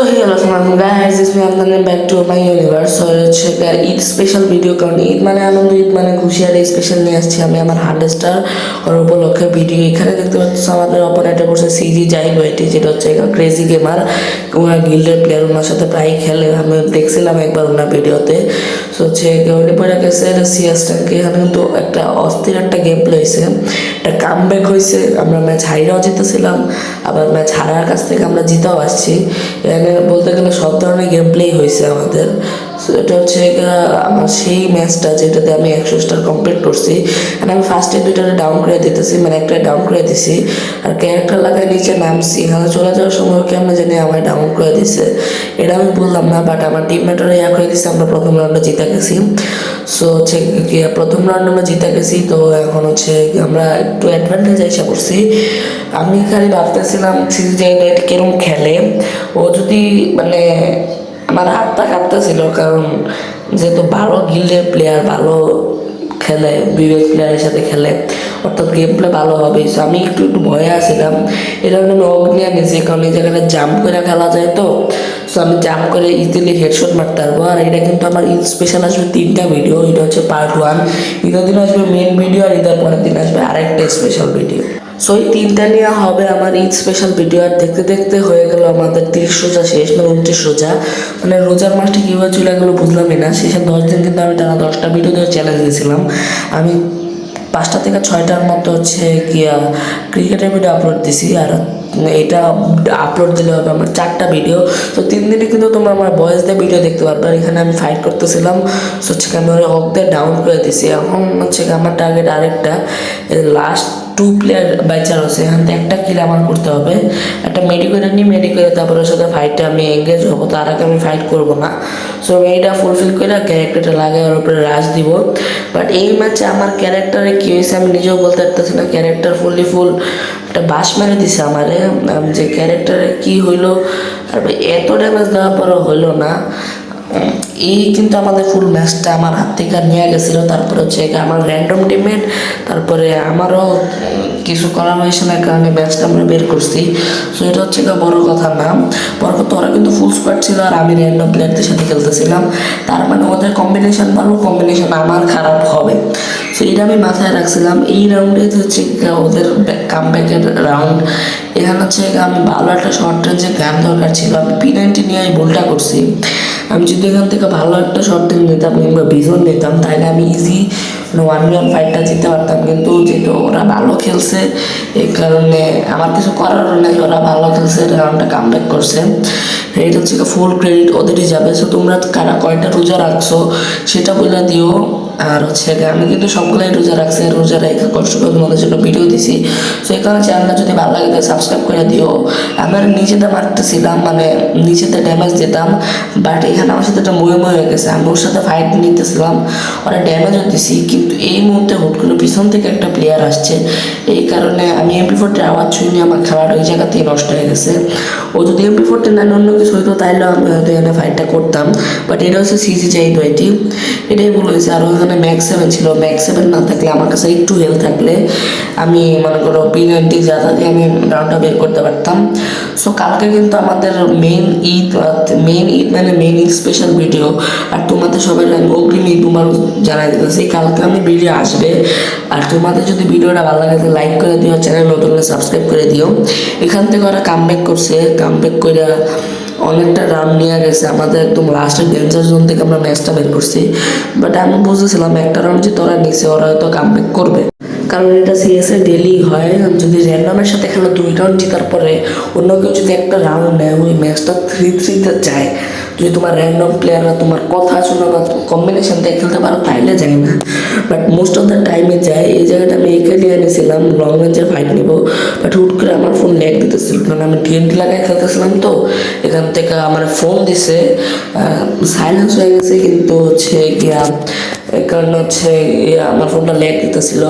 আসসালামু guys it's me Amdan back to my universe so হচ্ছে Eid special video কারণ ঈদ মানে আনন্দ, ঈদ মানে খুশি। আর স্পেশাল নিয়ে আসছি আমি আমার হান্ড্রেড স্টার করার উপলক্ষে ভিডিও এখানে দেখতে পাচ্ছি আমাদের অপোনেন্টে বসে সিজি জাহিদ ওয়াইটি যেটা হচ্ছে ক্রেজি গেমার ওনার গিল্ডের প্লেয়ার ওনার সাথে প্রায় খেলে। আমি দেখছিলাম একবার ওনার ভিডিওতে সো হচ্ছে উনি পরে গেছে সিএসটাকে এখানে কিন্তু একটা অস্থির একটা গেম প্লে একটা কাম ব্যাক হয়েছে। আমরা ম্যাচ হাইরাও জিতেছিলাম। আবার ম্যাচ হারার কাছ থেকে আমরা জিতেও আসছি। এখানে বলতে গেলে সব ধরনের গেম প্লেই হয়েছে আমাদের। So, এটা হচ্ছে আমার সেই ম্যাচটা যেটাতে আমি একশো স্টার কমপ্লিট করছি। আর আমি ফার্স্টে দুইটারে ডাউন করে দিতেছি মানে একটা ডাউন করে দিছি। আর ক্যারেক্টার লাগায় নিচে নামছি। এখানে চলে যাওয়ার সময় কেমন জানি আমায় ডাউন করে দিছে। এটা আমি বললাম না বাট আমার টিমমেটরা ইয়া করে দিছে আমরা প্রথম রাউন্ডে জিতে গেছি। সো হচ্ছে প্রথম রাউন্ডে আমরা জিতে গেছি তো এখন হচ্ছে আমরা একটু অ্যাডভান্টেজ এসে পড়ছি। আমি খালি ভাবতেছিলাম সিরিজে কিরম খেলে। ও যদি মানে আমার হাতটা কাঁপতেছিল, কারণ যেহেতু ভালো গিল্ডের প্লেয়ার ভালো খেলে, বিবেক প্লেয়ারের সাথে খেলে, অর্থাৎ গেম প্লে ভালো হবে। সো আমি একটু একটু ভয়ে আসছিলাম কারণে আমি অগ্নি আনিছি, কারণ এই জায়গাটা জাম্প করে খেলা যায় তো। সো আমি জাম্প করে ইজিলি হেডশট মারতে পারব। আর এটা কিন্তু আমার স্পেশাল আসবে তিনটা ভিডিও এটা হচ্ছে পার্ট ওয়ান ঈদের দিন আসবে মেন ভিডিও আর ঈদের পরের দিন আসবে আরেকটা স্পেশাল ভিডিও সো এই তিনটা নিয়ে হবে আমার ঈদ স্পেশাল ভিডিও আর দেখতে দেখতে হয়ে গেল আমাদের তিরিশ রোজা শেষ মানে উনত্রিশ রোজা। মানে রোজার মাসটা কীভাবে চলে গেলো বুঝলামই না। শেষের দশ দিন কিন্তু আমি টানা দশটা ভিডিও দিয়ে চ্যালেঞ্জ দিয়েছিলাম। আমি পাঁচটা থেকে ছয়টার মতো হচ্ছে গিয়া ক্রিকেটের ভিডিও আপলোড দিছি। আর এটা আপলোড দিলে হবে আমার চারটা ভিডিও তো তিন দিনে কিন্তু তোমরা আমার বয়েস দিয়ে ভিডিও দেখতে পারবে। আর এখানে আমি ফাইট করতেছিলাম। সো কি আমি ওই হকদের ডাউন করে দিছি। এখন হচ্ছে আমার টার্গেট আরেকটা। লাস্ট টু প্লেয়ার বাইচার আছে এখান থেকে একটা কিল আমার করতে হবে। একটা মেডিকেল করে নিই মেডি করে সাথে ফাইটটা আমি এঙ্গেজ হব। তার আগে আমি ফাইট করব না। সো এইটা ফুলফিল করে ক্যারেক্টারটা লাগাই ওর উপরে রাশ দিব। বাট এই ম্যাচে আমার ক্যারেক্টারে কী হয়েছে আমি নিজেও বলতে পারতেছি না। ক্যারেক্টার ফুললি ফুল একটা বাস মেরে দিছে আমারে আমি যে ক্যারেক্টারে কি হইল এত ড্যামেজ দেওয়ার পরও হইল না। এই কিন্তু আমাদের ফুল ম্যাচটা আমার হাত থেকে নিয়ে গেছিল, তারপরে হচ্ছে আমার র্যান্ডম টিমমেট তারপরে আমারও কিছু করার হয়েছে না কারণে ম্যাচটা আমরা বের করছি। সো এটা হচ্ছে বড় কথা না। বড় কথা ওরা কিন্তু ফুল স্কোয়াড ছিল আর আমি র্যান্ডম প্লেয়ারদের সাথে খেলতেছিলাম। তার মানে ওদের কম্বিনেশন ভালো কম্বিনেশন আমার খারাপ হবে। সো এটা আমি মাথায় রাখছিলাম। এই রাউন্ডে হচ্ছে ওদের কাম ব্যাকের রাউন্ড এখানে হচ্ছে আমি ভালো একটা শর্ট রেঞ্জে গান দরকার ছিল। আমি পি নাইনটি নিয়ে আমি ভুলটা করছি। আমি যদি এখান থেকে ভালো একটা শর্ট টিম নিতাম কিংবা ভিজন নিতাম, তাহলে আমি ইজি ওয়ান ওয়ান ফাইটটা জিতে পারতাম। কিন্তু যেহেতু ওরা ভালো খেলছে, এই কারণে আমার কিছু করার নেই, ওরা ভালো খেলছে রাউন্ডটা কাম ব্যাক করছে। এটা হচ্ছে ফুল ক্রেডিট ওদেরই যাবে। সো তোমরা কারা কয়টা রোজা রাখছো, সেটা বলে দিও। আর হচ্ছে আমি কিন্তু সবগুলাই রোজা রাখছি, রোজা রেখে কষ্ট করে তোমাদের জন্য ভিডিও দিছি। সো কারণে চ্যানেলটা যদি ভালো লাগে তাহলে সাবস্ক্রাইব করে দিও। আমার নিচেতে মারতেছিলাম মানে নিচেতে ড্যামেজ দিতাম বাট এখানে আমার সাথে একটা ময়ে ময়ে হয়ে গেছে। আমি ওর সাথে ফাইট নিতেছিলাম, ওরা ড্যামেজও দিছি, কিন্তু এই মুহূর্তে হুট করে পিছন থেকে একটা প্লেয়ার আসছে। এই কারণে আমি এমপি ফোরটি আওয়াজ শুনি, আমার খেলাটা ওই জায়গাতেই নষ্ট হয়ে গেছে। ও যদি এমপি ফোরটি না অন্য কিছু হইতো, তাইলে আমি হয়তো এখানে ফাইটটা করতাম। বাট এটা হচ্ছে সিজি চাই টোয়েন্টি এটাই ভুল হয়েছে। আর ওখানে ম্যাক্স সেভেন ছিল। ম্যাক্স সেভেন না থাকলে আমার কাছে একটু হেল থাকলে আমি মনে করো পি নাইনটি যাতা দিয়ে আমি রাউন্ডটা বের করতে পারতাম। সো কালকে কিন্তু আমাদের মেন ঈদ মেন ঈদ মানে মেন ঈদ স্পেশাল ভিডিও আর তোমাদের সবাই আমি অগ্রিম ঈদ তোমার জানাই দিতেছি। কালকে আমি ভিডিও আসবে। আর তোমাদের যদি ভিডিওটা ভালো লাগে লাইক করে দিও চ্যানেল নতুন সাবস্ক্রাইব করে দিও। এখান থেকে ওরা কাম ব্যাক করছে। কাম ব্যাক করে অনেকটা রান নিয়ে গেছে। আমাদের একদম লাস্টের ডেঞ্জার জোন থেকে আমরা ম্যাচটা বের করছি। বাট আমি বুঝেছিলাম একটা রাউন্ড যে তোরা নিচে, ওরা হয়তো কাম করবে। কারণ এটা সিএসএ ডেলি হয়। যদি র্যান্ডমের সাথে খেলা দুই রাউন্ড জেতার পরে অন্য কেউ যদি একটা রাউন্ড নেয়, ওই ম্যাচটা থ্রি থ্রিতে যায়। যদি তোমার র্যান্ডম প্লেয়াররা তোমার কথা শোনো বা কম্বিনেশন দিয়ে খেলতে পারো, তাইলে যায় না। বাট মোস্ট অফ দ্য টাইমে যায় এই জায়গাটা আমি একে নিয়ে এনেছিলাম লং রেঞ্জের ফাইট নেব। বাট হুট করে আমার ফোন ল্যাগ দিতেছিল, কারণ আমি টিএনটি লাগাই খেলতেছিলাম তো, এখান থেকে আমার ফোন দিছে সাইলেন্স হয়ে গেছে, কিন্তু হচ্ছে গিয়া এই কারণে হচ্ছে আমার ফোনটা ল্যাগ দিতেছিল।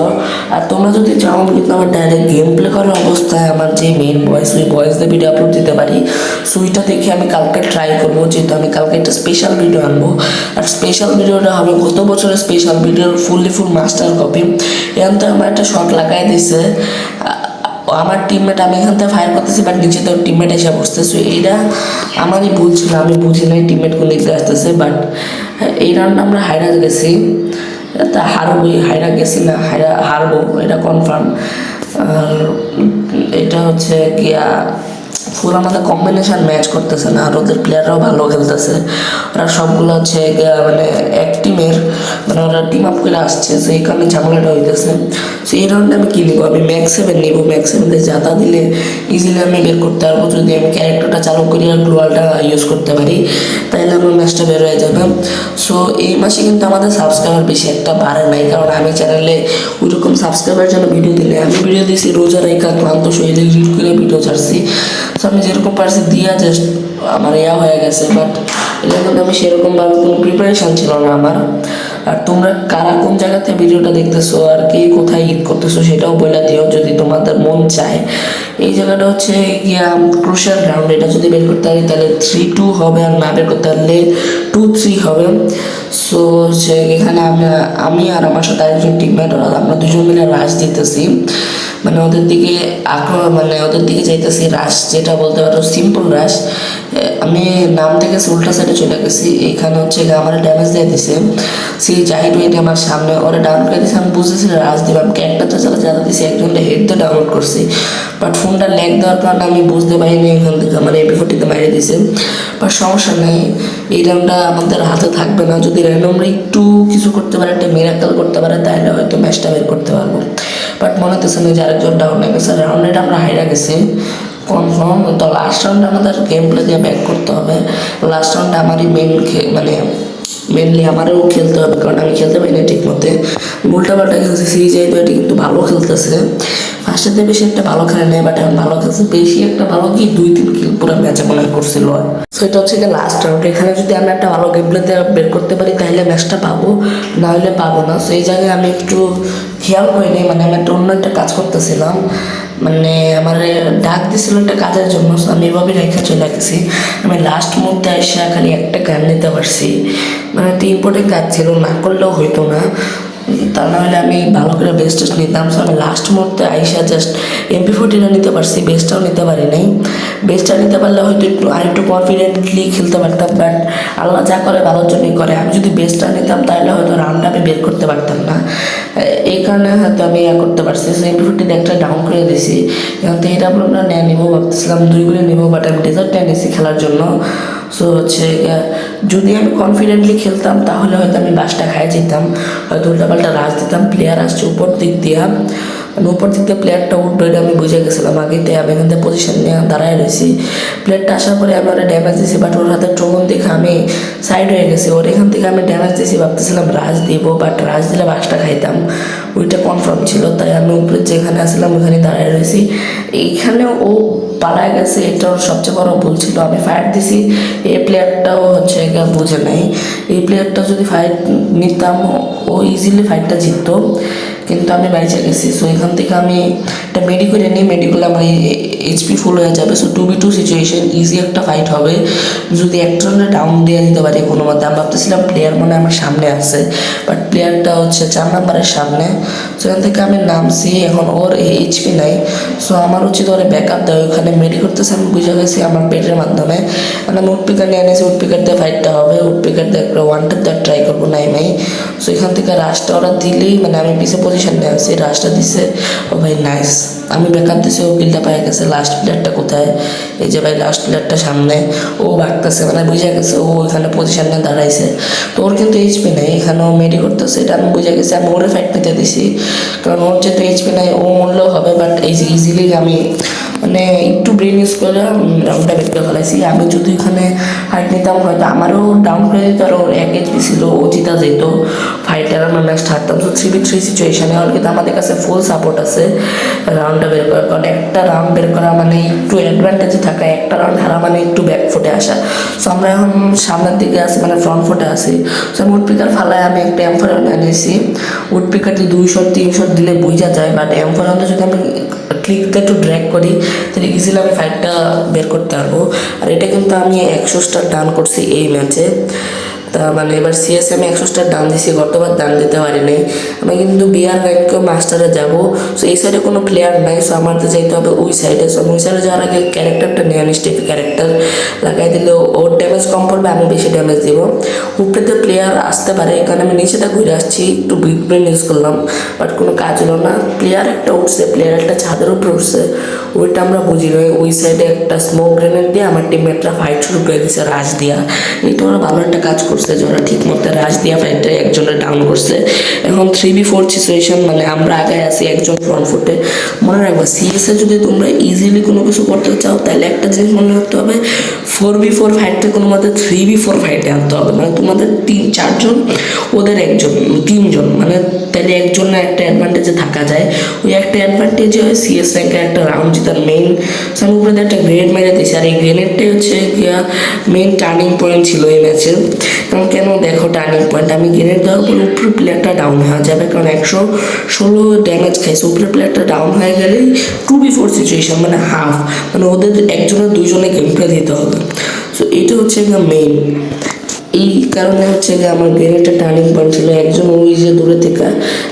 আর তোমরা যদি চাও কিন্তু আমার ডাইরেক্ট গেম প্লে করার অবস্থায় আমার যে মেন ভয়েস ওই ভয়েস দিয়ে ভিডিও আপলোড দিতে পারি। সুইটা দেখে আমি কালকে ট্রাই করব, যেহেতু আমি কালকে একটা স্পেশাল ভিডিও আনব। আর স্পেশাল ভিডিওটা হবে গত বছরের স্পেশাল ভিডিওর ফুললি ফুল মাস্টার কপি এখান থেকে আমার একটা শর্ট লাগাই দিছে। আমার টিমমেট আমি এখান থেকে ফায়ার করতেছি বাট নিচে তো টিমমেট এসে বসতেছে। এইটা আমারই ভুল ছিল, আমি বুঝি নাই টিমমেট কোন দিক আসতেছে বাট এই রাউন্ড আমরা হাইরা গেছি। তা হারবই হাইরা গেছি না, হাইরা হারবো, এটা কনফার্ম আর, এটা হচ্ছে গিয়া ফুল আমাদের কম্বিনেশন ম্যাচ করতেছে না, আর ওদের প্লেয়াররাও ভালো খেলতেছে। ওরা সবগুলো হচ্ছে মানে এক টিমের মানে ওরা টিম আপ করে আসছে, সেই কারণে ঝামেলাটা হইতেছে। সো এই রাউন্ডে আমি কী নিবো? আমি ম্যাক্স সেভেন নিবো। ম্যাক্স সেভেনে জাতা দিলে ইজিলি আমি বের করতে পারব। যদি আমি ক্যারেক্টারটা চালু করি আর গ্লোয়ালটা ইউজ করতে পারি তাহলে আমার ম্যাচটা বের হয়ে যাবে। সো এই মাসে কিন্তু আমাদের সাবস্ক্রাইবার বেশি একটা বাড়ে নাই, কারণ আমি চ্যানেলে ওইরকম সাবস্ক্রাইবার জন্য ভিডিও দিলে, আমি ভিডিও দিয়েছি রোজা রেখা ক্লান্ত শরীর রিড করে ভিডিও ছাড়ছি। তো আমি যেরকম পারছি দিয়া জাস্ট আমার ইয়া হয়ে গেছে বাট এটা কিন্তু আমি সেরকমভাবে কোনো প্রিপারেশান ছিল না আমার। আর তোমরা কারা কোন জায়গাতে ভিডিওটা দেখতেছো আর কে কোথায় ঈদ করতেছো সেটাও বলে দিও যদি তোমাদের মন চায়। এই জায়গাটা হচ্ছে গিয়া ক্রুশাল রাউন্ড এটা যদি বের করতে পারি তাহলে থ্রি টু হবে আর না বের করতে পারলে টু থ্রি হবে। সো হচ্ছে এখানে আমি আমি আর আমার সাথে আরেকজন টিমমেট আমরা দুজন মিলে রাশ দিতেছি। মানে ওদের দিকে আক্রমণ মানে ওদের দিকে যাইতেছি রাশ যেটা বলতে পারো সিম্পল রাশ আমি নাম থেকে উল্টা সাইডে চলে গেছি। এখানে হচ্ছে আমার ড্যামেজ দিয়ে দিছে। সেই জাহিদ ওয়েটে আমার সামনে ওরা ডাউন করে দিয়েছে। আমি বুঝতেছি রাজ দিব, আমি ক্যারেক্টারটা চালা যারা দিয়েছি একজনটা হেড দিয়ে ডাউনলোড করছি। বাট ফোনটা ল্যাগ দেওয়ার কারণে আমি বুঝতে পারিনি এখান থেকে আমার এপি ফোর্টিতে মারিয়ে দিয়েছে। বাট সমস্যা নেই, এই রাউন্ডটা আমাদের হাতে থাকবে না। যদি র্যান্ডমরা একটু কিছু করতে পারে, একটা মেরাকাল করতে পারে, তাহলে হয়তো ম্যাচটা বের করতে পারব। বাট মনে হতেছে না যে আরেকজন ডাউন হয়ে গেছে। রাউন্ডে আমরা হাইরা গেছি। কনফার্ম তো লাস্ট রাউন্ডে আমাদের গেম প্লে দিয়ে ব্যাক করতে হবে। লাস্ট রাউন্ডে আমারই মেন মানে মেনলি আমারও খেলতে হবে, কারণ আমি খেলতে পারি না ঠিক মতে উল্টা পাল্টা খেলছে সিরিজ এই এটি কিন্তু ভালো খেলতেছে। ফার্স্টেতে বেশি একটা ভালো খেলে নেই বাট এখন ভালো খেলছে। বেশি একটা ভালো কি দুই, তিন কিল পুরো ম্যাচে মনে করছিল। সো এটা হচ্ছে লাস্ট রাউন্ড এখানে যদি আমি একটা ভালো গেম প্লেতে বের করতে পারি, তাহলে ম্যাচটা পাবো না হলে পাবো না। সো এই জায়গায় আমি একটু খেয়াল করিনি মানে আমি একটা অন্য একটা কাজ করতেছিলাম। মানে আমার ডাক দিছিল একটা কাজের জন্য আমি এভাবে রেখে চলে গেছি। আমি লাস্ট মুহূর্তে এসে খালি একটা গান নিতে পারছি। মানে একটা ইম্পর্টেন্ট কাজ ছিল, না করলেও হইতো না। তা নাহলে আমি ভালো করে বেস্ট নিতাম। সো আমি লাস্ট মুহূর্তে আইসা জাস্ট এমপি ফোর্টিটা নিতে পারছি বেস্টটাও নিতে পারি নাই। বেস্টটা নিতে পারলে হয়তো একটু আর একটু কনফিডেন্টলি খেলতে পারতাম বাট আল্লাহ যা করে ভালোর জন্যই করে। আমি যদি বেস্টটা নিতাম, তাহলে হয়তো রাউন্ডটা আমি বের করতে পারতাম না। এই কারণে হয়তো আমি ইয়া করতে পারছি। সো এমপি ফোর্টিন একটা ডাউন করে দিয়েছি এখন তো এটা আমরা নেওয়া নিবো ভাবতেছিলাম, দুই দুইগুলো নিবো বাট আমি ডেজার্টটা নিয়েছি খেলার জন্য। সো হচ্ছে যদি আমি কনফিডেন্টলি খেলতাম, তাহলে হয়তো আমি বাসটা খাই যেতাম। হয়তো উল্টাপাল্টা রাজ দিতাম প্লেয়ার আসছে উপর দিক দিয়া। মানে উপর দিক দিয়ে প্লেয়ারটা উঠবে এটা আমি বুঝে গেছিলাম আগে, তাই আমি এখান থেকে পজিশন নিয়ে দাঁড়ায় রয়েছি। প্লেয়ারটা আসার পরে আমি ওরা ড্যামেজ দিয়েছি বাট ওর হাতে ট্রোন দেখে আমি সাইড হয়ে গেছি। ওর এখান থেকে আমি ড্যামেজ দিয়েছি, ভাবতেছিলাম রাজ দিব বাট রাজ দিলে বাসটা খাইতাম। ওইটা কনফার্ম ছিল, তাই আমি উপরে যেখানে আসলাম ওখানে দাঁড়ায় রয়েছি। এইখানে ও পালায় গেছে এটা ওর সবচেয়ে বড় ভুল ছিল। আমি ফায়ার দিছি, এই প্লেয়ারটাও হচ্ছে বুঝে নাই। এই প্লেয়ারটা যদি ফাইট নিতাম, ও ইজিলি ফাইটটা জিততো। কিন্তু আমি বাইচে গেছি। সো এখান থেকে আমি একটা মেডি করে নিই মেডি আমার এইচপি ফুল হয়ে যাবে so two B two situation easy একটা ফাইট হবে। যদি একজনের ডাউন দিয়ে দিতে পারি কোনো মতে, আমি ভাবতেছিলাম প্লেয়ার মনে আমার সামনে আছে বাট প্লেয়ারটা হচ্ছে চার নাম্বারের সামনে। সো এখান থেকে আমি নামছি, এখন ওর এইচপি নাই। সো আমার উচিত ওরে ব্যাক আপ দেওয়া ওখানে মেডি করতেছে, আমি বুঝে গেছি আমার পেটের মাধ্যমে। আমি উড পিকার নিয়ে এনেছি উড পিকার দিয়ে ফাইটটা হবে উড পিকার দিয়ে একটা ওয়ান ট্যাপ দেওয়ার ট্রাই করব, নাই নাই। সো এখান থেকে রাশটা ওরা দিলেই মানে আমি পিছিয়ে পজিশন নিয়ে আসছি রাশটা দিছে, ও ভাই নাইস আমি ব্যাকআপ দিছি, উকিলটা কিলটা পাই গেছে লাস্ট প্লেয়ারটা কোথায়? এই যে ভাই লাস্ট প্লেয়ারটা সামনে, ও বাড়তেছে মানে বুঝে গেছে ও এখানে পজিশন দাঁড়াইছে। তো ওর কিন্তু এইচপি নেই এখানে ও মেডি করতেছে, এটা আমি বুঝে গেছি, আমি ওরে ফাইট নিতে দিছি। কারণ ওর যেহেতু এইচপি নাই, ও মূল্য হবে বাট এই ইজিলি আমি মানে একটু ব্রেন ইউজ করে রাউন্ডটা বের করে ফেলাইছি আমি যদি এখানে ফাইট নিতাম, হয়তো আমারও ডাউন করে দিত আর ওর এক এইচপি ছিল ও জিতা যেত। ফাইটার আমরা ম্যাচ হারতাম। তো থ্রি বি থ্রি সিচুয়েশানে আর কিন্তু আমাদের কাছে ফুল সাপোর্ট আছে রাউন্ডটা বের করার কারণ একটা রাউন্ড বের করা মানে একটু অ্যাডভান্টেজে থাকা, একটা রাউন্ড হারা মানে একটু ব্যাক ফুটে আসা। সো আমরা এখন সামনের দিকে আছি মানে ফ্রন্ট ফুটে আছি। সো আমি উড পিকার ফালায় আমি একটা এমফোরান এনেছি। উড পিকারটি দুই শট তিন দিলে বুঝা যায় বাট এমফোরানটা যদি আমি ক্লিকটা একটু ড্র্যাগ করি ইজিলি আমি ফাইটটা বের করতে পারব। আর এটা কিন্তু আমি একশো স্টার ডান করছি এই ম্যাচে তা মানে এবার সিএসএ আমি একশো স্টার ডান দিছি গতবার ডান দিতে পারি নাই আমি কিন্তু বিআর র্যাঙ্কে মাস্টারে যাব। সো এই সাইডে কোনো প্লেয়ার নাই সো আমার তো যাইতে হবে ওই সাইডে সো ওই সাইডে যাওয়ার আগে ক্যারেক্টারটা নিয়ে আনি স্টেপি ক্যারেক্টার লাগাই দিলে ওর ড্যামেজ কম পড়বে, আমি বেশি ড্যামেজ দিব। উপরেতে প্লেয়ার আসতে পারে, এখানে আমি নিচেটা ঘুরে আসছি, একটু বিগ ইউজ করলাম বাট কোনো কাজ হলো না। প্লেয়ার একটা উঠছে প্লেয়ার একটা ছাদের উপরে উঠছে, ওইটা আমরা বুঝি নয় ওই সাইডে একটা স্মোক গ্রেনেড দিয়ে আমার টিমমেটরা ফাইট শুরু করে দিয়েছে রাজ দিয়া। এটা ওরা ভালো একটা কাজ করছে। যে ওরা ঠিক মতো রাজ দিয়া ফাইটটা একজনের ডাউন করছে। এখন থ্রি বি ফোর সিচুয়েশন মানে আমরা আগে আছি একজন ফ্রন্ট ফুটে মনে রাখবা সিএসএ যদি তোমরা ইজিলি কোনো কিছু করতে চাও, তাহলে একটা জিনিস মনে রাখতে হবে ফোর বি ফোর ফাইটটা কোনো মতে থ্রি বি ফোর ফাইটে আনতে হবে। মানে তোমাদের তিন, চারজন, ওদের একজন, তিনজন মানে তাহলে একজনের একটা অ্যাডভান্টেজে থাকা যায়। ওই একটা অ্যাডভান্টেজ হয় সিএস একটা রাউন্ড জেতার মেইন আমি উপরে একটা গ্রেনেড মেরে দিয়েছি, আর এই গ্রেনেডটাই হচ্ছে গিয়া মেইন টার্নিং পয়েন্ট ছিল এই ম্যাচের কেন দেখো টার্নিং পয়েন্ট আমি গ্রেনেড দেওয়ার পর উপরে প্লেয়ারটা ডাউন হয়ে যাবে। কারণ একশো ষোলো ড্যামেজ খাইছে। উপরে প্লেয়ারটা ডাউন হয়ে গেলেই টু বি ফোর সিচুয়েশন মানে হাফ মানে ওদের একজনের দুইজনে গেম প্লে দিতে হবে। সো এটা হচ্ছে মেইন এই কারণে হচ্ছে যে আমার গ্রেনেডটা টার্নিং পয়েন্ট ছিল। একজন ওই যে দূরে থেকে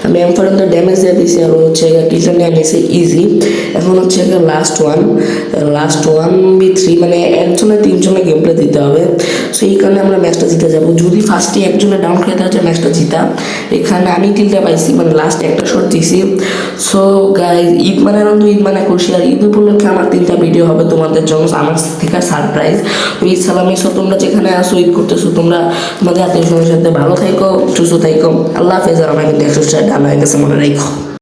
আমি এম পর্যন্ত ড্যামেজ দিয়ে দিয়েছি আর হচ্ছে কিচেন নিয়ে নিয়েছে ইজি এখন হচ্ছে গিয়ে last one last one B three মানে একজনে তিনজনে গেম প্লে দিতে হবে। সো এই কারণে আমরা ম্যাচটা জিতে যাব। যদি ফার্স্টে একজনে ডাউন খেতে হচ্ছে ম্যাচটা জিতা। এখানে আমি তিনটা পাইছি মানে লাস্ট একটা শট দিছি। সো গাই ঈদ মানে আনন্দ ঈদ মানে খুশি। আর ঈদ উপলক্ষে আমার তিনটা ভিডিও হবে তোমাদের জন্য। আমার থেকে সারপ্রাইজ তো ঈদ সালামি সো তোমরা যেখানে আসো ঈদ করতেছো, তোমরা তোমাদের আত্মীয় স্বজনের সাথে ভালো থাকো, সুস্থ থাকো। আল্লাহ হাফেজ আর আমার কিন্তু একশো ডান হয়ে মনে রাখো।